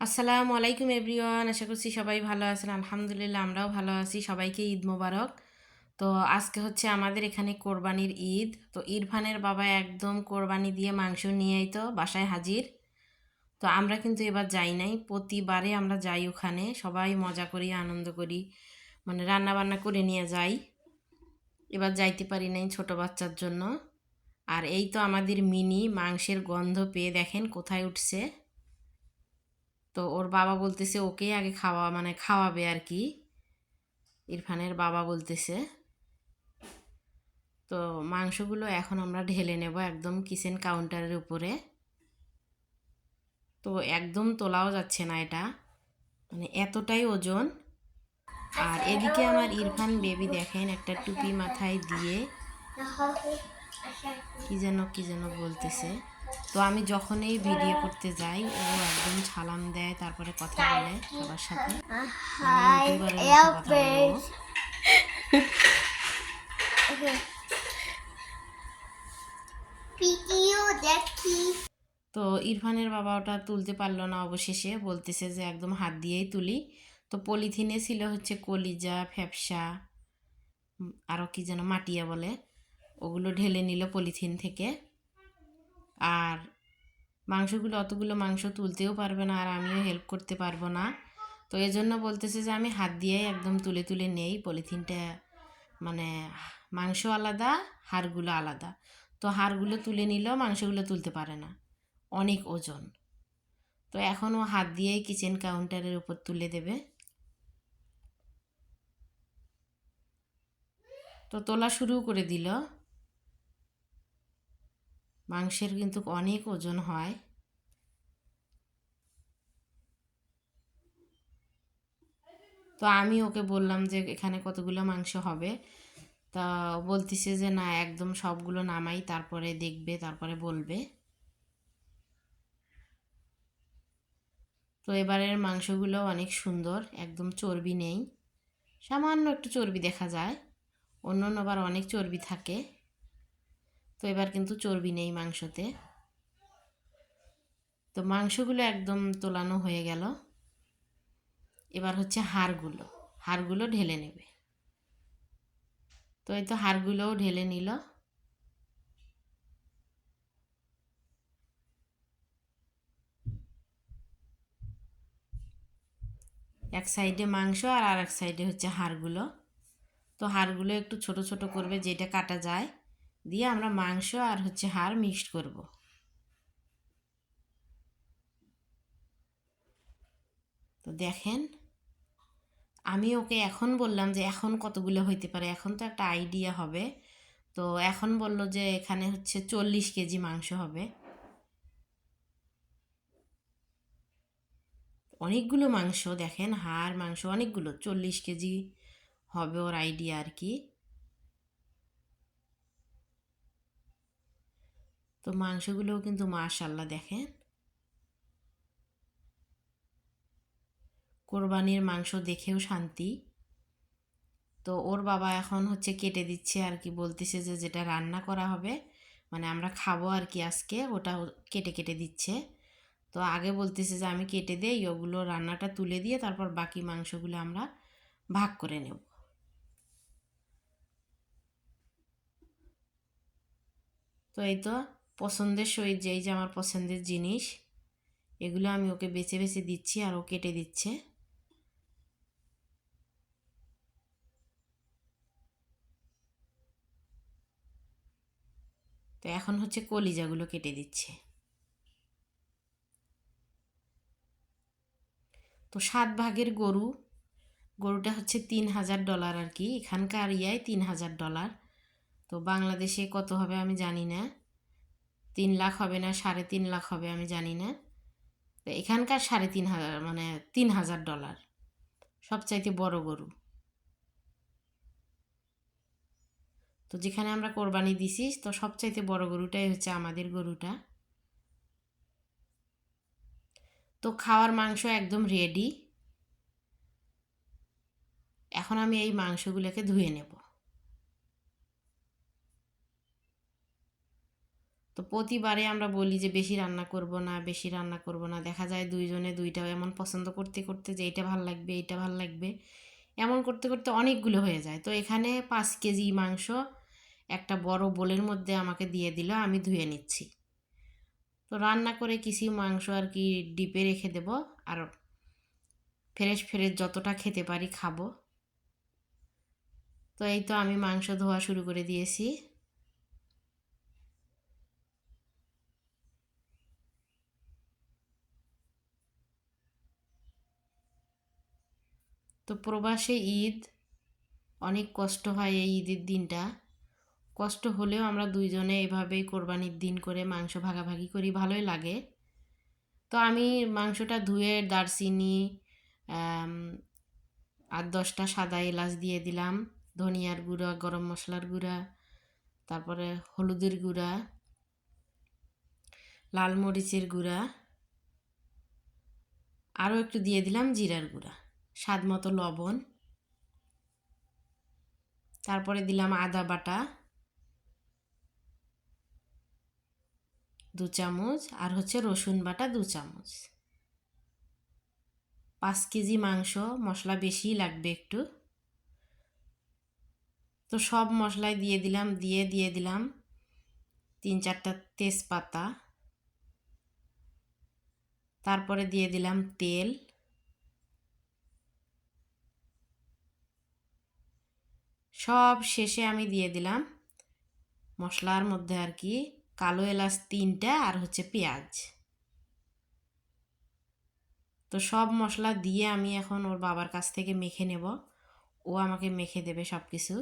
আসসালামু আলাইকুম এভরিওয়ান, আশা করছি সবাই ভালো আছেন। আলহামদুলিল্লাহ, আমরাও ভালো আছি। সবাইকে ঈদ মোবারক। তো আজকে হচ্ছে আমাদের এখানে কোরবানির ঈদ। তো ইরফানের বাবা একদম কোরবানি দিয়ে মাংস নিয়েই তো বাসায় হাজির। তো আমরা কিন্তু এবার যাই নাই। প্রতিবারে আমরা যাই ওখানে। সবাই মজা করি, আনন্দ করি। মানে রান্না বান্না করে নিয়ে যাই। এবার যাইতে পারি নাই ছোট বাচ্চার জন্য। আর এই তো আমাদের মিনি মাংসের গন্ধ পেয়ে দেখেন কোথায় উঠছে। তো ওর বাবা বলতেছে, ওকেই আগে খাওয়া মানে খাওয়াবে আর কি। ইরফানের বাবা বলতেছে। তো মাংসগুলো এখন আমরা ঢেলে নেব একদম কিচেন কাউন্টারের উপরে। তো একদম তোলাও যাচ্ছে না এটা। মানে এতটাই ওজন। আর এদিকে আমার ইরফান বেবি দেখেন একটা টুপি মাথায় দিয়ে। কি যেন কি যেন বলতেছে। তো আমি যখনই ভিডিও করতে যাই ও একদম সালাম দেয় তারপরে কথা বলে সবার সাথে। তো ইরফানের বাবা ওটা তুলতে পারল না অবশেষে বলতেছে যে একদম হাত দিয়েই তুলি। তো পলিথিনে ছিল হচ্ছে কলিজা ফ্যাপসা আরও কি যেন মাটিয়া বলে। ওগুলো ঢেলে নিল পলিথিন থেকে। আর মাংসগুলো, অতগুলো মাংস তুলতেও পারবে না আর আমিও হেল্প করতে পারব না। তো এজন্য বলতেছে যে আমি হাত দিয়েই একদম তুলে তুলে নেই, পলিথিনটা মানে মাংস আলাদা, হাড়গুলো আলাদা। তো হাড়গুলো তুলে নিলেও মাংসগুলো তুলতে পারে না। অনেক ওজন। তো এখন ও হাত দিয়েই কিচেন কাউন্টারের উপর তুলে দেবে। তো তোলা শুরু করে দিল। মাংসের কিন্তু অনেক ওজন হয়। তো আমি ওকে বললাম যে এখানে কতগুলো মাংস হবে। তা বলতেছে যে না, একদম সবগুলো নামাই, তারপরে দেখবে, তারপরে বলবে। তো এবারের মাংসগুলো অনেক সুন্দর, একদম চর্বি নেই। সামান্য একটু চর্বি দেখা যায় অন্য অন্য বার অনেক চর্বি থাকে। তো এবার কিন্তু চর্বি নেই মাংসতে। তো মাংসগুলো একদম তোলানো হয়ে গেল। এবার হচ্ছে হাড়গুলো হাড়গুলো ঢেলে নেবে। তো এই তো হাড়গুলোও ঢেলে নিল। এক সাইডে মাংস আর আর এক সাইডে হচ্ছে হাড়গুলো। তো হাড়গুলো একটু ছোট ছোট করবে যেটা কাটা যায়। দিয়ে আমরা মাংস আর হচ্ছে হাড় মিক্সড করব। তো দেখেন, আমি ওকে এখন বললাম যে এখন কতগুলো হইতে পারে, এখন তো একটা আইডিয়া হবে। তো এখন বলল যে এখানে হচ্ছে চল্লিশ কেজি মাংস হবে। অনেকগুলো মাংস দেখেন, হাড়, মাংস অনেকগুলো, চল্লিশ কেজি হবে ওর আইডিয়া আর কি। মাংসগুলোও কিন্তু মাশাল্লাহ দেখেন। কোরবানির মাংস দেখেও শান্তি। তো ওর বাবা এখন হচ্ছে কেটে দিচ্ছে আর কি, বলতেছে যে যেটা রান্না করা হবে মানে আমরা খাব আর কি আজকে, ওটা কেটে কেটে দিচ্ছে। তো আগে বলতেছে যে আমি কেটে দেই, ওগুলো রান্নাটা তুলে দিয়ে তারপর বাকি মাংসগুলো আমরা ভাগ করে নেব। তো এই তো পছন্দের সহিত যেই যে আমার পছন্দের জিনিস, এগুলো আমি ওকে বেছে বেছে দিচ্ছি আর ও কেটে দিচ্ছে। তো এখন হচ্ছে কলিজাগুলো কেটে দিচ্ছে। তো সাত ভাগের গরু, গরুটা হচ্ছে তিন হাজার ডলার আর কি। এখানকার ইয়ায় তিন হাজার ডলার। তো বাংলাদেশে কত হবে আমি জানি না। তিন লাখ হবে না, সাড়ে তিন লাখ হবে, আমি জানি না। তো এখানকার সাড়ে তিন হাজার মানে তিন হাজার ডলার। সবচাইতে বড় গরু। তো যেখানে আমরা কোরবানি দিছি, তো সবচাইতে বড় গরুটাই হচ্ছে আমাদের গরুটা। তো খাওয়ার মাংস একদম রেডি এখন আমি এই মাংসগুলোকে ধুয়ে নেব। তো প্রতিবারে আমরা বলি যে বেশি রান্না করব না, বেশি রান্না করব না। দেখা যায় দুইজনে দুইটা এমন পছন্দ করতে করতে যে এইটা ভালো লাগবে এইটা ভালো লাগবে। এমন করতে করতে অনেকগুলো হয়ে যায়। তো এখানে পাঁচ কেজি মাংস একটা বড় বোলের মধ্যে আমাকে দিয়ে দিল, আমি ধুয়ে নিচ্ছি। তো রান্না করে কিছু মাংস আর কি ডিপে রেখে দেব আর ফ্রেশ ফ্রেশ যতটা খেতে পারি খাব। তো এই তো আমি মাংস ধোয়া শুরু করে দিয়েছি। তো প্রবাসে ঈদ, অনেক কষ্ট হয় এই ঈদের দিনটা। কষ্ট হলেও আমরা দুইজনে এভাবেই কোরবানির দিন করে মাংস ভাগাভাগি করি, ভালোই লাগে। তো আমি মাংসটা ধুয়ে দারচিনি আর দশটা সাদা এলাচ দিয়ে দিলাম, ধনিয়ার গুঁড়া, গরম মশলার গুঁড়া, তারপরে হলুদের গুঁড়া, লাল মরিচের গুঁড়া, আরও একটু দিয়ে দিলাম জিরার গুঁড়া। স্বাদ মতো লবণ। তারপরে দিলাম আদা বাটা। দু চামচ। আর হচ্ছে রসুন বাটা দু চামচ। পাঁচ কেজি মাংস, মশলা বেশিই লাগবে একটু। তো সব মশলাই দিয়ে দিলাম, দিয়ে দিয়ে দিলাম তিন চারটা তেজপাতা। তারপরে দিয়ে দিলাম তেল। সব শেষে আমি দিয়ে দিলাম মশলার মধ্যে আর কি কালো এলাচ তিনটা আর হচ্ছে পেঁয়াজ। তো সব মশলা দিয়ে আমি এখন ওর বাবার কাছ থেকে মেখে নেব। ও আমাকে মেখে দেবে সব কিছু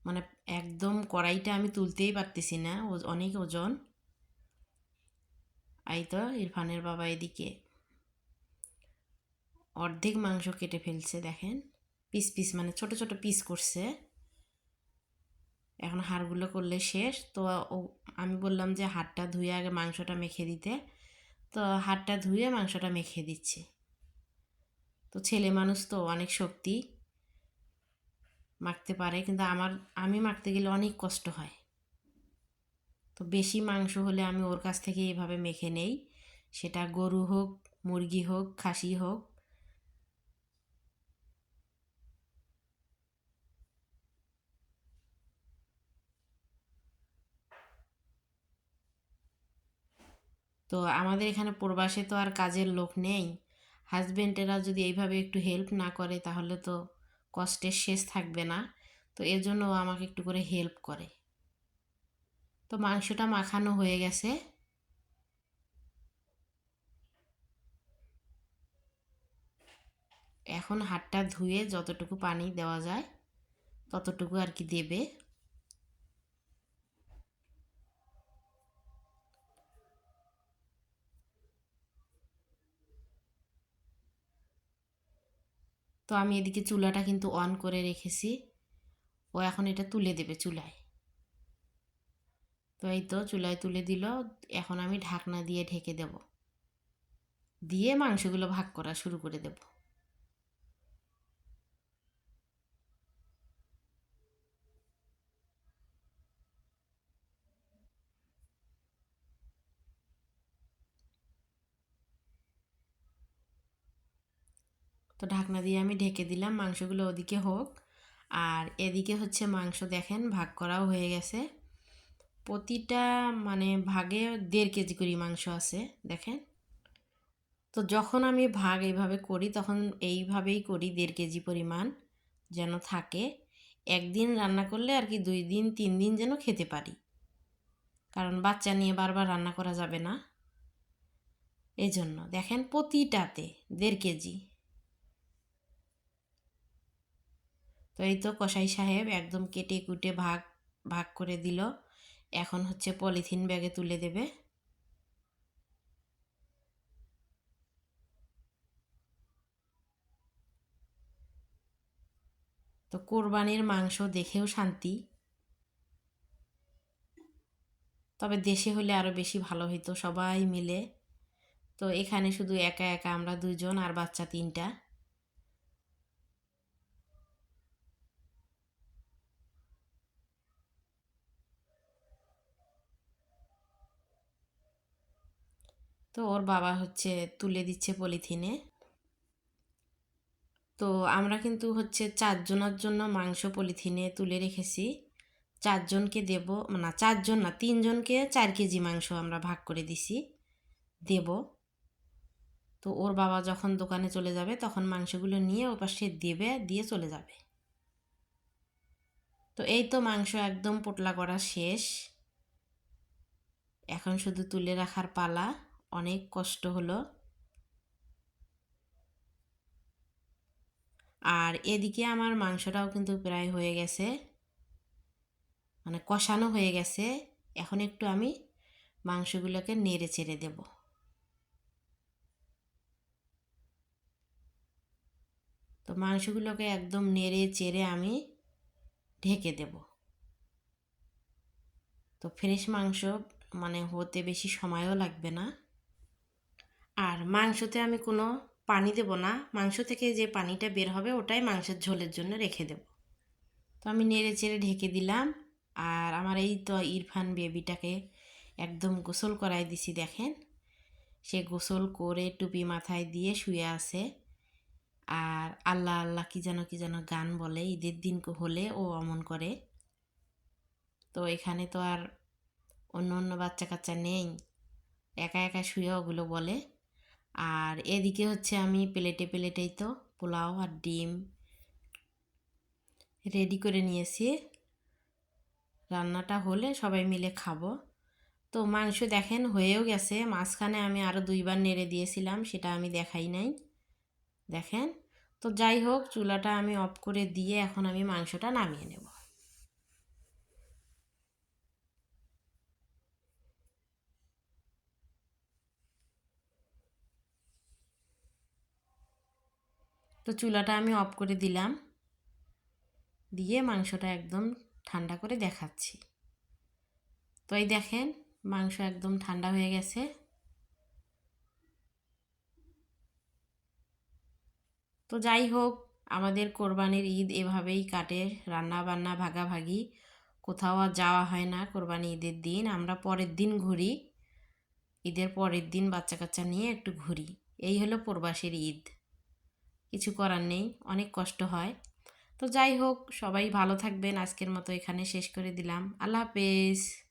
মানে একদম কড়াইটা আমি তুলতেই পারতেছি না অনেক ওজন। তো ইরফানের বাবা এদিকে অর্ধেক মাংস কেটে ফেলছে, দেখেন। পিস পিস মানে ছোট ছোট পিস করছে। এখন হাড়গুলো করলে শেষ। তো আমি বললাম যে হাড়টা ধুয়ে আগে মাংসটা মেখে দিতে। তো হাড়টা ধুয়ে মাংসটা মেখে দিচ্ছে। তো ছেলে মানুষ তো, অনেক শক্তি। মাখতে পারে, কিন্তু আমার, আমি মাখতে গেলে অনেক কষ্ট হয়। তো বেশি মাংস হলে আমি ওর কাছ থেকে এইভাবে মেখে নেই। সেটা গরু হোক, মুরগি হোক, খাসি হোক। তো আমাদের এখানে প্রবাসে তো আর কাজের লোক নেই। হাজবেন্ডেরা যদি এইভাবে একটু হেল্প না করে তাহলে তো কষ্টের শেষ থাকবে না। তো এর জন্য আমাকে একটু করে হেল্প করে। তো মাংসটা মাখানো হয়ে গেছে। এখন হাতটা ধুয়ে যতটুকু পানি দেওয়া যায়, ততটুকু আর কি দেবে। তো আমি এদিকে চুলাটা কিন্তু অন করে রেখেছি। ও এখন এটা তুলে দেবে চুলায়। তো এই তো চুলায় তুলে দিল, এখন আমি ঢাকনা দিয়ে ঢেকে দেব। দিয়ে মাংসগুলো ভাগ করা শুরু করে দেব। তো ঢাকনা দিয়ে আমি ঢেকে দিলাম, মাংসগুলো ওদিকে হোক। আর এদিকে হচ্ছে মাংস দেখেন, ভাগ করাও হয়ে গেছে। প্রতিটা মানে ভাগে দেড় কেজি করে মাংস আছে, দেখেন। তো যখন আমি ভাগ এইভাবে করি, তখন এইভাবেই করি দেড় কেজি পরিমাণ যেন থাকে। একদিন রান্না করলে আর কি দুই দিন, তিন দিন যেন খেতে পারি। কারণ বাচ্চা নিয়ে বারবার রান্না করা যাবে না। এই জন্য দেখেন প্রতিটাতে দেড় কেজি। তো এই তো কসাই সাহেব একদম কেটে কুটে ভাগ ভাগ করে দিল। এখন হচ্ছে পলিথিন ব্যাগে তুলে দেবে। তো কোরবানির মাংস দেখেও শান্তি। তবে দেশে হলে আরও বেশি ভালো হতো সবাই মিলে। তো এখানে শুধু একা একা আমরা দুজন আর বাচ্চা তিনটা। তো ওর বাবা হচ্ছে তুলে দিচ্ছে পলিথিনে। তো আমরা কিন্তু হচ্ছে চারজনের জন্য মাংস পলিথিনে তুলে রেখেছি। চারজনকে দেব, না চারজন না, তিনজনকে চার কেজি মাংস আমরা ভাগ করে দিছি, দেব। তো ওর বাবা যখন দোকানে চলে যাবে তখন মাংসগুলো নিয়ে ও পাশে দেবে, দিয়ে চলে যাবে। তো এই তো মাংস একদম পোটলা করা শেষ। এখন শুধু তুলে রাখার পালা। অনেক কষ্ট হলো। আর এদিকে আমার মাংসটাও কিন্তু প্রায় হয়ে গেছে। মানে কষানো হয়ে গেছে। এখন একটু আমি মাংসগুলোকে নেড়ে চেড়ে দেব। তো মাংসগুলোকে একদম নেড়ে চেড়ে আমি ঢেকে দেব। তো ফ্রেশ মাংস মানে হতে বেশি সময়ও লাগবে না। আর মাংসতে আমি কোনো পানি দেব না। মাংস থেকে যে পানিটা বের হবে ওটাই মাংসের ঝোলের জন্য রেখে দেব। তো আমি নেড়ে চেড়ে ঢেকে দিলাম আর আমার এই তো ইরফান বেবিটাকে একদম গোসল করাই দিছি দেখেন। সে গোসল করে টুপি মাথায় দিয়ে শুয়ে আছে আর আল্লাহ আল্লাহ কি যেন কি যেন গান বলে, ঈদের দিন হলে ও অমন করে। তো এখানে তো আর অন্য অন্য বাচ্চা কাচ্চা নেই। একা একা শুয়ে ওগুলো বলে। আর এদিকে হচ্ছে আমি প্লেটে প্লেটেই তো পোলাও আর ডিম রেডি করে নিয়েছি। রান্নাটা হলে সবাই মিলে খাব। তো মাংস দেখেন হয়েও গেছে, মাঝখানে আমি আরও দুইবার নেড়ে দিয়েছিলাম, সেটা আমি দেখাই নাই। দেখেন? তো যাই হোক, চুলাটা আমি অফ করে দিয়ে এখন আমি মাংসটা নামিয়ে নেব। তো চুলাটা আমি অফ করে দিলাম। দিয়ে মাংসটা একদম ঠান্ডা করে দেখাচ্ছি। তো এই দেখেন, মাংস একদম ঠান্ডা হয়ে গেছে। তো যাই হোক, আমাদের কোরবানির ঈদ এভাবেই কাটে রান্না বান্না ভাগাভাগি। কোথাও আর যাওয়া হয় না কোরবানি ঈদের দিন, আমরা পরের দিন ঘুরি। ঈদের পরের দিন বাচ্চা কাচ্চা নিয়ে একটু ঘুরি। এই হলো প্রবাসীর ঈদ। কিছু করার নেই, অনেক কষ্ট হয়। তো যাই হোক, সবাই ভালো থাকবেন। আজকের মতো এখানে শেষ করে দিলাম। আল্লাহ হাফেজ।